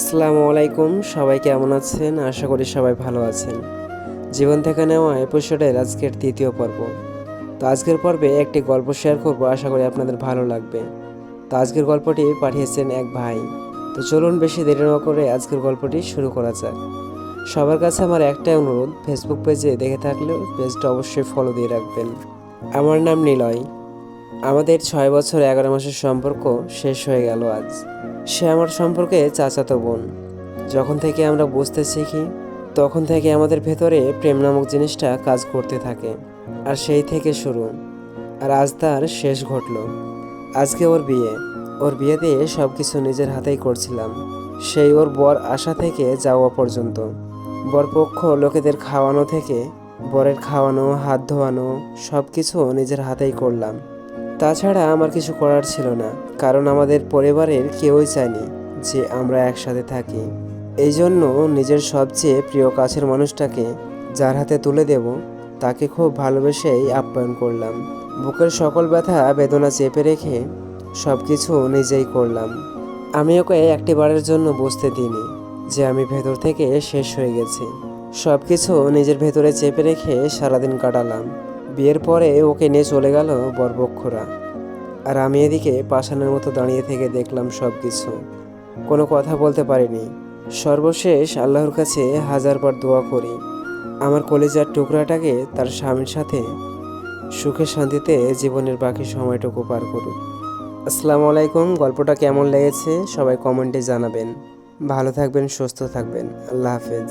আসসালামু আলাইকুম, সবাই কেমন আছেন? আশা করি সবাই ভালো আছেন। জীবন থেকে নেওয়া এপিসোডের আজকের তৃতীয় পর্ব। তো আজকের পর্বে একটি গল্প শেয়ার করব, আশা করি আপনাদের ভালো লাগবে। তো আজকের গল্পটি পাঠিয়েছেন এক ভাই। তো চলুন বেশি দেরি না করে আজকের গল্পটি শুরু করা যাক। সবার কাছে আমার একটাই অনুরোধ ফেসবুক পেজে দেখে থাকলে পেজটা অবশ্যই ফলো দিয়ে রাখবেন। আমার নাম নিলয়। আমাদের ছয় বছর এগারো মাসের সম্পর্ক শেষ হয়ে গেল আজ। সে আমার সম্পর্কে চাচাতো বোন। যখন থেকে আমরা বুঝতে শিখি, তখন থেকে আমাদের ভেতরে প্রেম নামক জিনিসটা কাজ করতে থাকে। আর সেই থেকে শুরু। আর আজ তার শেষ ঘটলো। আজকে ওর বিয়ে। ওর বিয়েতে সব কিছু নিজের হাতেই করছিলাম। সেই ওর বর আসা থেকে যাওয়া পর্যন্ত। বরপক্ষ লোকেদের খাওয়ানো থেকে বরের খাওয়ানো, হাত ধোয়ানো সব কিছু নিজের হাতেই করলাম। তাছাড়া আমার কিছু করার ছিল না, কারণ আমাদের পরিবারের কেউই চায়নি যে আমরা একসাথে থাকি। এই জন্য নিজের সবচেয়ে প্রিয় কাছের মানুষটাকে যার হাতে তুলে দেব, তাকে খুব ভালোবেসেই আপ্যায়ন করলাম। বুকের সকল ব্যথা, বেদনা চেপে রেখে সব কিছু নিজেই করলাম। আমি ওকে একটি বারের জন্য বুঝতে দিইনি যে আমি ভেতর থেকে শেষ হয়ে গেছি। সব কিছু নিজের ভেতরে চেপে রেখে সারাদিন কাটালাম। বিয়ের পরে ওকে নিয়ে চলে গেল বরপক্ষরা আর আমি এদিকে পাষাণের মতো দাঁড়িয়ে থেকে দেখলাম সব কিছু কোনো কথা বলতে পারিনি। সর্বশেষ আল্লাহর কাছে হাজারবার দোয়া করি। আমার কলেজার টুকরাটাকে তার স্বামীর সাথে সুখে শান্তিতে জীবনের বাকি সময়টুকু পার করুক। আসসালামু আলাইকুম, গল্পটা কেমন লেগেছে সবাই কমেন্টে জানাবেন। ভালো থাকবেন, সুস্থ থাকবেন। আল্লাহ হাফেজ।